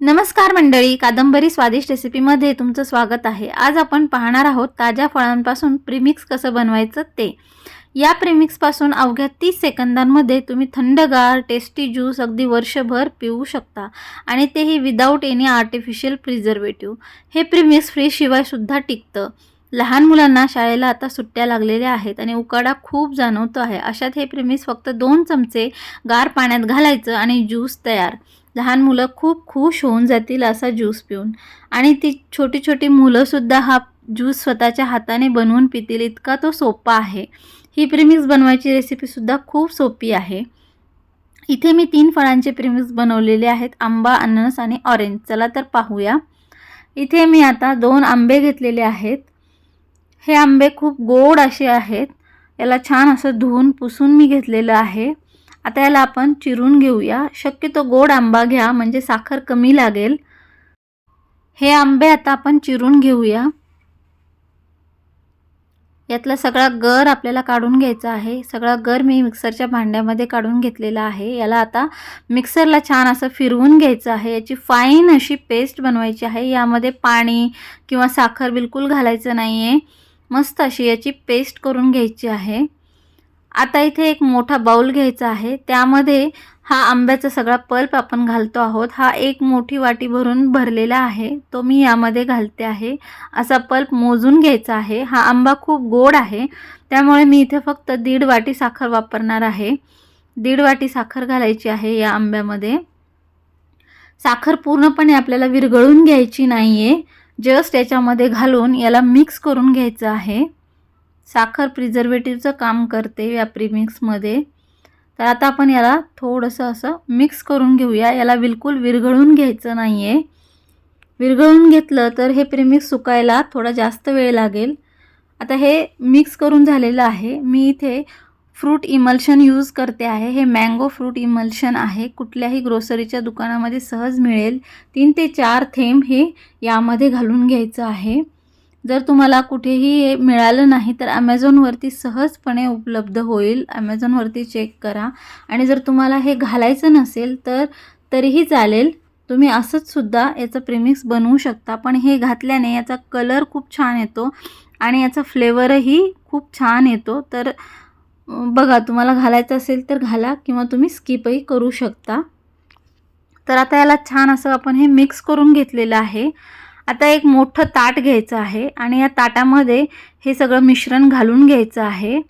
नमस्कार मंडळी कादंबरी स्वादिष्ट रेसिपीमध्ये तुमचं स्वागत आहे. आज आपण पाहणार आहोत ताज्या फळांपासून प्रिमिक्स कसं बनवायचं ते. या प्रिमिक्सपासून अवघ्या तीस सेकंदांमध्ये तुम्ही थंडगार टेस्टी ज्यूस अगदी वर्षभर पिऊ शकता आणि तेही विदाऊट एनी आर्टिफिशियल प्रिझर्वेटिव्ह हे प्रिमिक्स फ्रीशिवायसुद्धा टिकतं. लहान मुलांना शाळेला आता सुट्ट्या लागलेल्या आहेत आणि उकाडा खूप जाणवतो आहे. अशात हे प्रिमिक्स फक्त दोन चमचे गार पाण्यात घालायचं आणि ज्यूस तयार. लहान मुलं खूप खुश होऊन जातील असा ज्यूस पिऊन. आणि ती छोटी छोटी मुलंसुद्धा हा ज्यूस स्वतःच्या हाताने बनवून पितील इतका तो सोपा आहे. ही प्रिमिक्स बनवायची रेसिपीसुद्धा खूप सोपी आहे. इथे मी तीन फळांचे प्रिमिक्स बनवलेले आहेत आंबा अननस आणि ऑरेंज. चला तर पाहूया. इथे मी आता दोन आंबे घेतलेले आहेत. हे आंबे खूप गोड असे आहेत. याला छान असं धुवून पुसून मी घेतलेलं आहे. आता याला आपण चिरून घेऊया. शक्यतो गोड आंबा घ्या म्हणजे साखर कमी लागेल. हे आंबे आता आपण चिरून घेऊया. यातला सगळा गर आपल्याला काढून घ्यायचा आहे. सगळा गर मी मिक्सरच्या भांड्यामध्ये काढून घेतलेला आहे. याला आता मिक्सरला छान असं फिरवून घ्यायचं आहे. याची फाईन अशी पेस्ट बनवायची आहे. यामध्ये पाणी किंवा साखर बिलकुल घालायचं नाही आहे मस्त अशी याची पेस्ट करून घ्यायची आहे. आता इथे एक मोठा बाऊल घ्यायचा आहे. त्यामध्ये हा आंब्याचा सगळा पल्प आपण घालतो आहोत. हा एक मोठी वाटी भरून भरलेला आहे. तो मी यामध्ये घालते आहे. असा पल्प मोजून घ्यायचा आहे. हा आंबा खूप गोड आहे. त्यामुळे मी इथे फक्त दीड वाटी साखर वापरणार आहे. दीड वाटी साखर घालायची आहे या आंब्यामध्ये. साखर पूर्णपणे आपल्याला विरघळून घ्यायची नाही आहे जस्ट याच्यामध्ये घालून याला मिक्स करून घ्यायचं आहे. साखर प्रिझर्वेटिव्हचं काम करते या प्रीमिक्समध्ये तर आता आपण याला थोडंसं असं मिक्स करून घेऊया. याला बिलकुल विरघळून घ्यायचं नाही आहे विरघळून घेतलं तर हे प्रीमिक्स सुकायला थोडा जास्त वेळ लागेल. आता हे मिक्स करून झालेलं आहे. मी इथे फ्रूट इमल्शन यूज करते आहे. हे मँगो फ्रूट इमल्शन आहे. कुठल्याही ग्रोसरीच्या दुकानामध्ये सहज मिळेल. तीन ते चार थेंब हे यामध्ये घालून घ्यायचं आहे. जर तुम्हाला कुठेही हे मिळालं नाही तर ॲमेझॉनवरती सहजपणे उपलब्ध होईल. ॲमेझॉनवरती चेक करा. आणि जर तुम्हाला हे घालायचं नसेल तर तरीही चालेल. तुम्ही असंचसुद्धा याचं प्रिमिक्स बनवू शकता. पण हे घातल्याने याचा कलर खूप छान येतो आणि याचा फ्लेवरही खूप छान येतो. तर बघा तुम्हाला घालायचं असेल तर घाला किंवा तुम्ही स्किपही करू शकता. तर आता याला छान असं आपण हे मिक्स करून घेतलेलं आहे. आता एक मोठं ताट घ्यायचं आहे आणि या ताटामध्ये हे सगळं मिश्रण घालून घ्यायचं आहे.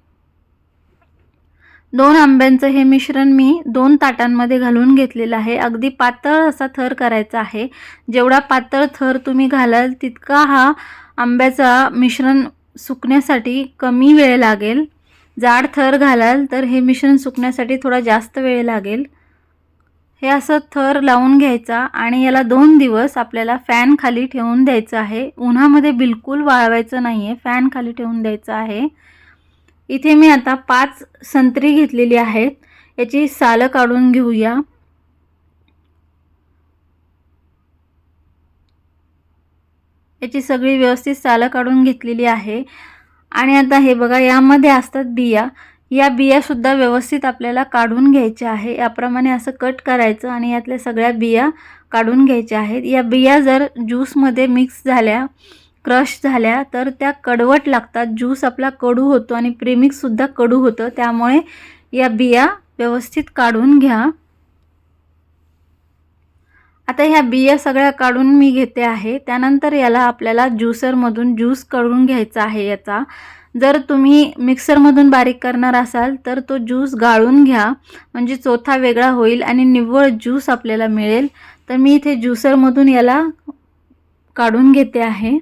दोन आंब्यांचं हे मिश्रण मी दोन ताटांमध्ये घालून घेतलेलं आहे. अगदी पातळ असा थर करायचा आहे. जेवढा पातळ थर तुम्ही घालाल तितका हा आंब्याचा मिश्रण सुकण्यासाठी कमी वेळ लागेल. जाड थर घालाल तर हे मिश्रण सुकण्यासाठी थोडा जास्त वेळ लागेल. हे असं थर लावून घ्यायचा आणि याला दोन दिवस आपल्याला फॅन खाली ठेवून द्यायचं आहे. उन्हामध्ये बिलकुल वाळवायचं नाही आहे फॅन खाली ठेवून द्यायचं आहे. इथे मी आता पाच संत्री घेतलेली आहेत. याची सालं काढून घेऊया. याची सगळी व्यवस्थित सालं काढून घेतलेली आहे. आणि आता हे बघा यामध्ये असतात बिया. या बियासुद्धा व्यवस्थित आपल्याला काढून घ्यायच्या आहे. याप्रमाणे असं कट करायचं आणि यातल्या सगळ्या बिया काढून घ्यायच्या आहेत. या बिया जर ज्यूसमध्ये मिक्स झाल्या क्रश झाल्या तर त्या कडवट लागतात. ज्यूस आपला कडू होतो आणि प्रेमिक्ससुद्धा कडू होतं. त्यामुळे या बिया व्यवस्थित काढून घ्या. आता ह्या बिया सगळ्या काढून मी घेते आहे. त्यानंतर याला आपल्याला ज्युसरमधून ज्यूस काढून घ्यायचा आहे याचा. जर तुम्ही मिक्सरमधून बारीक करणार असाल तर तो ज्यूस गाळून घ्या. म्हणजे चोथा वेगळा होईल आणि निव्वळ ज्यूस आपल्याला मिळेल. तर मी इथे ज्युसरमधून याला काढून घेते आहे.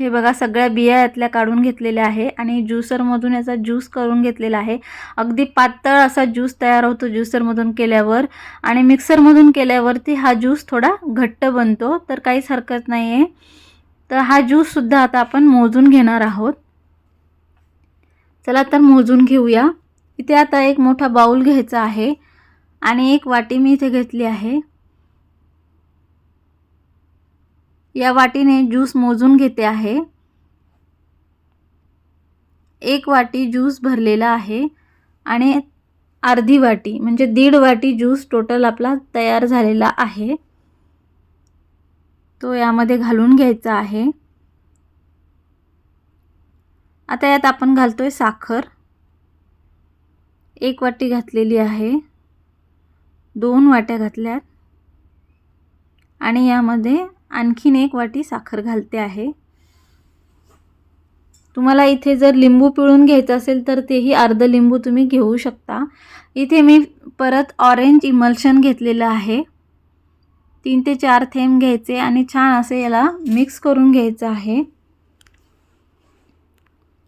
हे बघा सगळ्या बिया यातल्या काढून घेतलेल्या आहे आणि ज्युसरमधून याचा ज्यूस करून घेतलेला आहे. अगदी पातळ असा ज्यूस तयार होतो ज्युसरमधून केल्यावर. आणि मिक्सरमधून केल्यावरती हा ज्यूस थोडा घट्ट बनतो तर काहीच हरकत नाही आहे तर हा ज्यूससुद्धा आता आपण मोजून घेणार आहोत. चला तर मोजून घेऊया. इथे आता एक मोठा बाऊल घ्यायचा आहे आणि एक वाटी मी इथे घेतली आहे. या वाटीने ज्यूस मोजून घेते आहे. एक वाटी ज्यूस भरलेला आहे आणि अर्धी वाटी म्हणजे दीड वाटी ज्यूस टोटल आपला तयार झालेला आहे. तो यामध्ये घालून घ्यायचा आहे. आता यात आपण घालतो आहे साखर. एक वाटी घातलेली आहे. दोन वाट्या घातल्यात. आणि यामध्ये आणखीन एक वाटी साखर घालते आहे. तुम्हाला इथे जर लिंबू पिळून घ्यायचं असेल तर तेही अर्ध लिंबू तुम्ही घेऊ शकता. इथे मी परत ऑरेंज इमल्शन घेतलेलं आहे. तीन ते चार थेंब घ्यायचे आणि छान असे याला मिक्स करून घ्यायचं आहे.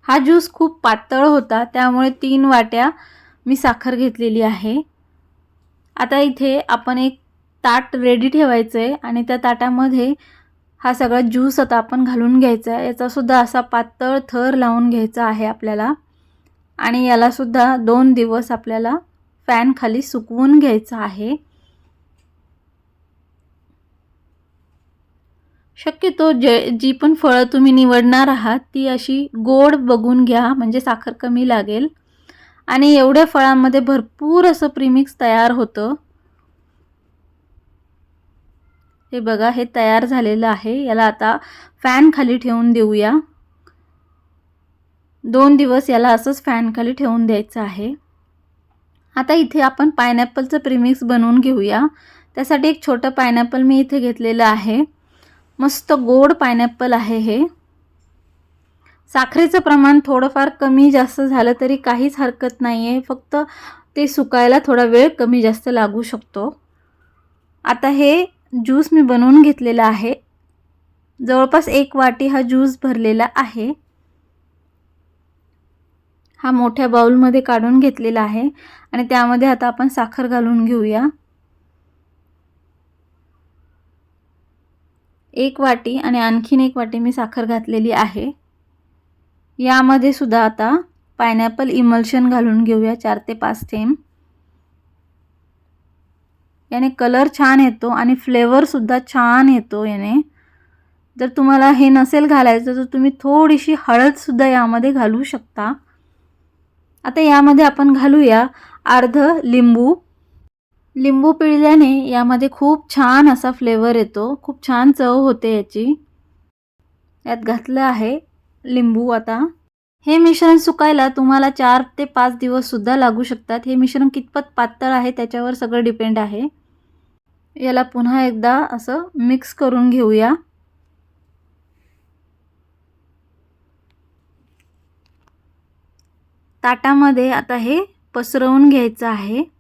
हा ज्यूस खूप पातळ होता त्यामुळे तीन वाट्या मी साखर घेतलेली आहे. आता इथे आपण एक ताट रेडी ठेवायचं आहे आणि त्या ताटामध्ये हा सगळा ज्यूस आता आपण घालून घ्यायचा आहे. याचासुद्धा असा पातळ थर लावून घ्यायचा आहे आपल्याला. आणि यालासुद्धा दोन दिवस आपल्याला फॅनखाली सुकवून घ्यायचं आहे. शक्यतो जे जी पण फळं तुम्ही निवडणार आहात ती अशी गोड बघून घ्या म्हणजे साखर कमी लागेल. आणि एवढ्या फळांमध्ये भरपूर असं प्रीमिक्स तयार होतं. हे बघा हे तयार झालेलं आहे. याला आता फॅन खाली ठेवून देऊया. दोन दिवस याला असंच फॅन खाली ठेवून द्यायचं आहे. आता इथे आपण पायनॅपलचं प्रीमिक्स बनवून घेऊया. त्यासाठी एक छोटं पायनॅपल मी इथे घेतलेलं आहे. मस्त गोड पायनॅपल आहे हे. साखरेचं प्रमाण थोडंफार कमी जास्त झालं तरी काहीच हरकत नाही आहे फक्त ते सुकायला थोडा वेळ कमी जास्त लागू शकतो. आता हे ज्यूस मी बनवून घेतलेला आहे. जवळपास एक वाटी हा ज्यूस भरलेला आहे. हा मोठ्या बाऊलमध्ये काढून घेतलेला आहे. आणि त्यामध्ये आता आपण साखर घालून घेऊया. एक वाटी आणि आणखीन एक वाटी मी साखर घातलेली आहे. यामध्ये सुद्धा आता पायनॅपल इमल्शन घालून घेऊया चार ते पाच थेंब. याने कलर छान येतो आणि फ्लेवरसुद्धा छान येतो याने. जर तुम्हाला हे नसेल घालायचं तर तुम्ही थोडीशी हळदसुद्धा यामध्ये घालू शकता. आता यामध्ये आपण घालूया अर्ध लिंबू. लिंबू पिळल्याने यामध्ये खूप छान असा फ्लेवर येतो. खूप छान चव होते याची. यात घातलं आहे लिंबू आता. हे मिश्रण सुकायला तुम्हाला चार ते पाच दिवससुद्धा लागू शकतात. हे मिश्रण कितपत पातळ आहे त्याच्यावर सगळं डिपेंड आहे. याला पुन्हा एकदा असं मिक्स करून घेऊया. ताटामध्ये आता हे पसरवून घ्यायचं आहे.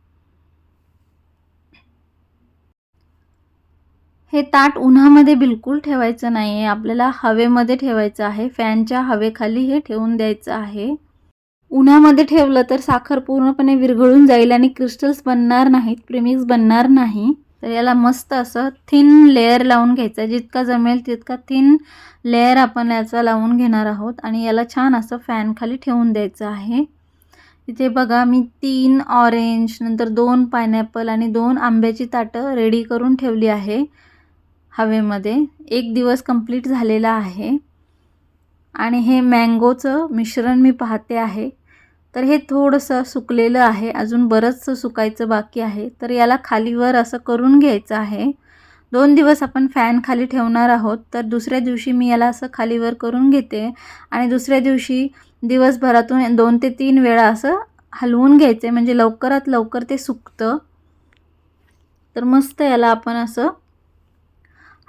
हे ताट उन्हामध्ये बिलकुल ठेवायचं नाही आहे आपल्याला हवेमध्ये ठेवायचं आहे. फॅनच्या हवेखाली हे ठेवून द्यायचं आहे. उन्हामध्ये ठेवलं तर साखर पूर्णपणे विरघळून जाईल आणि क्रिस्टल्स बनणार नाहीत प्रेमिक्स बनणार नाही. तर याला मस्त असं थिन लेअर लावून घ्यायचं. जितका जमेल तितका थिन लेअर आपण याचा लावून घेणार आहोत आणि याला छान असं फॅनखाली ठेवून द्यायचं आहे. इथे बघा मी तीन ऑरेंज नंतर दोन पायनॅपल आणि दोन आंब्याची ताटं रेडी करून ठेवली आहे. हवेमध्ये एक दिवस कंप्लीट झालेला आहे. आणि हे मँगोचं मिश्रण मी पाहते आहे. तर हे थोडंसं सुकलेलं आहे. अजून बरंचसं सुकायचं बाकी आहे. तर याला खालीवर असं करून घ्यायचं आहे. दोन दिवस आपण फॅन खाली ठेवणार आहोत. तर दुसऱ्या दिवशी मी याला असं खालीवर करून घेते. आणि दुसऱ्या दिवशी दिवसभरातून दोन ते तीन वेळा असं हलवून घ्यायचे. म्हणजे लवकरात लवकर ते सुकतं. तर मस्त याला आपण असं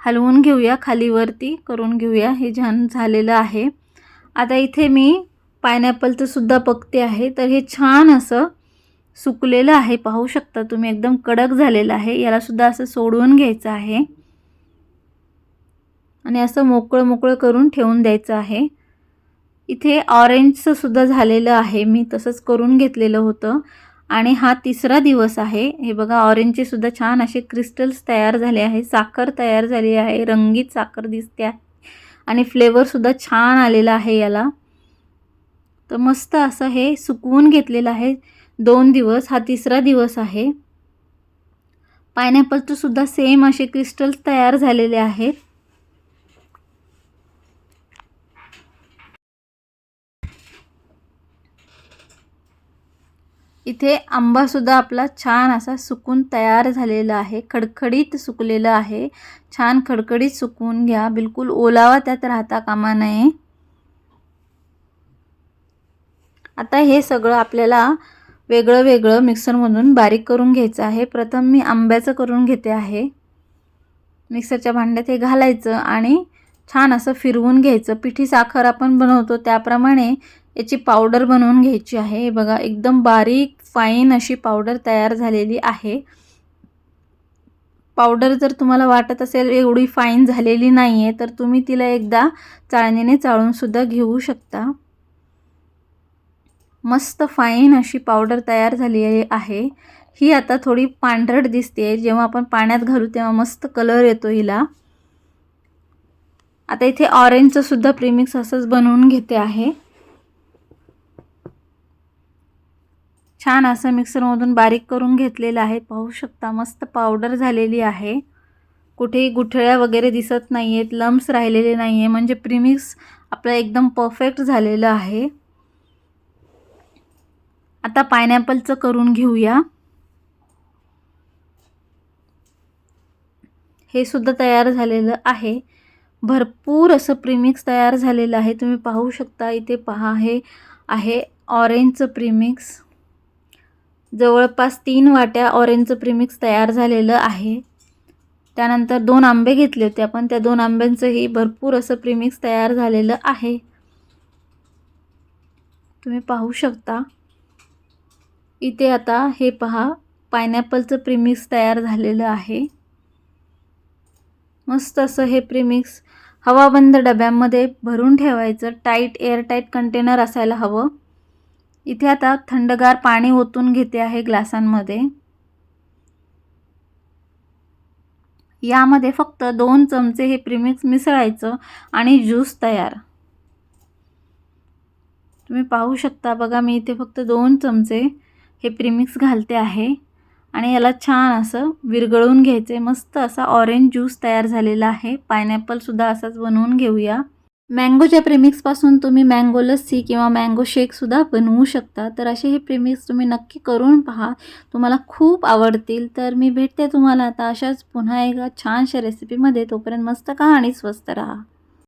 हलवून घेऊया खालीवरती करून घेऊया. हे छान झालेलं आहे. आता इथे मी पायनॅपलचं सुद्धा आहे. तर हे छान असं सुकलेलं आहे. पाहू शकता तुम्ही एकदम कडक झालेलं आहे. यालासुद्धा असं सोडवून घ्यायचं आहे. आणि असं मोकळं मोकळं करून ठेवून द्यायचं आहे. इथे ऑरेंजचं सुद्धा झालेलं आहे. मी तसंच करून घेतलेलं होतं. आणि हा तिसरा दिवस आहे. हे बघा ऑरेंजचे सुद्धा छान असे क्रिस्टल्स तयार झाले आहे. साखर तयार झाली आहे. रंगीत साखर दिसते आहे. आणि फ्लेवरसुद्धा छान आलेला आहे याला. तर मस्त असं हे सुकवून घेतलेलं आहे. दोन दिवस. हा तिसरा दिवस आहे. पायनॅपलचं सुद्धा सेम असे क्रिस्टल्स तयार झालेले आहेत. इथे आंबासुद्धा आपला छान असा सुकून तयार झालेला आहे खडखडीत सुकलेलं आहे. छान खडखडीत सुकवून घ्या. बिलकुल ओलावा त्यात राहता कामा नये. आता हे सगळं आपल्याला वेगळं वेगळं मिक्सरमधून बारीक करून घ्यायचं आहे. प्रथम मी आंब्याचं करून घेते आहे. मिक्सरच्या भांड्यात हे घालायचं आणि छान असं फिरवून घ्यायचं. पिठी साखर आपण बनवतो त्याप्रमाणे याची पावडर बनवून घ्यायची आहे. बघा एकदम बारीक फाईन अशी पावडर तयार झालेली आहे. पावडर जर तुम्हाला वाटत असेल एवढी फाईन झालेली नाही आहे तर तुम्ही तिला एकदा चाळणीने चाळूनसुद्धा घेऊ शकता. मस्त फाईन अशी पावडर तयार झाली आहे. ही आता थोडी पांढरट दिसते जेव्हा आपण पाण्यात घालू तेव्हा मस्त कलर येतो हिला. आता इथे ऑरेंजचं सुद्धा प्रीमिक्स असंच बनवून घेते आहे. छान असं मिक्सरमधून बारीक करून घेतलेलं आहे. पाहू शकता मस्त पावडर झालेली आहे. कुठेही गुठळ्या वगैरे दिसत नाही आहेत लम्स राहिलेले नाही आहे म्हणजे प्रिमिक्स आपलं एकदम परफेक्ट झालेलं आहे. आता पायनॅपलचं करून घेऊया. हे सुद्धा तयार झालेलं आहे. भरपूर असं प्रीमिक्स तयार झालेलं आहे. तुम्ही पाहू शकता इथे पहा हे आहे ऑरेंजचं प्रीमिक्स. जवळपास तीन वाट्या ऑरेंजचं प्रिमिक्स तयार झालेलं आहे. त्यानंतर दोन आंबे घेतले होते आपण. त्या दोन आंब्यांचंही भरपूर असं प्रिमिक्स तयार झालेलं आहे. तुम्ही पाहू शकता. इथे आता हे पहा पायनॅपलचं प्रिमिक्स तयार झालेलं आहे. मस्त असं हे प्रिमिक्स हवाबंद डब्यांमध्ये भरून ठेवायचं. टाईट एअरटाईट कंटेनर असायला हवं. इथे आता थंडगार पाणी ओतून घेते आहे ग्लासांमध्ये. यामध्ये फक्त दोन चमचे हे प्रीमिक्स मिसळायचं आणि ज्यूस तयार. तुम्ही पाहू शकता बघा मी इथे फक्त दोन चमचे हे प्रीमिक्स घालते आहे आणि याला छान असं विरघळून घ्यायचे. मस्त असा ऑरेंज ज्यूस तयार झालेला आहे. पायनॅपलसुद्धा असाच बनवून घेऊया. मँगोच्या प्रेमिक्सपासून तुम्ही मँगो लस्सी किंवा मँगो शेकसुद्धा बनवू शकता तर असे हे प्रेमिक्स तुम्ही नक्की करून पहा. तुम्हाला खूप आवडतील. तर मी भेटते तुम्हाला आता अशाच पुन्हा एका छानशा रेसिपीमध्ये तोपर्यंत मस्त का आणि स्वस्त राहा.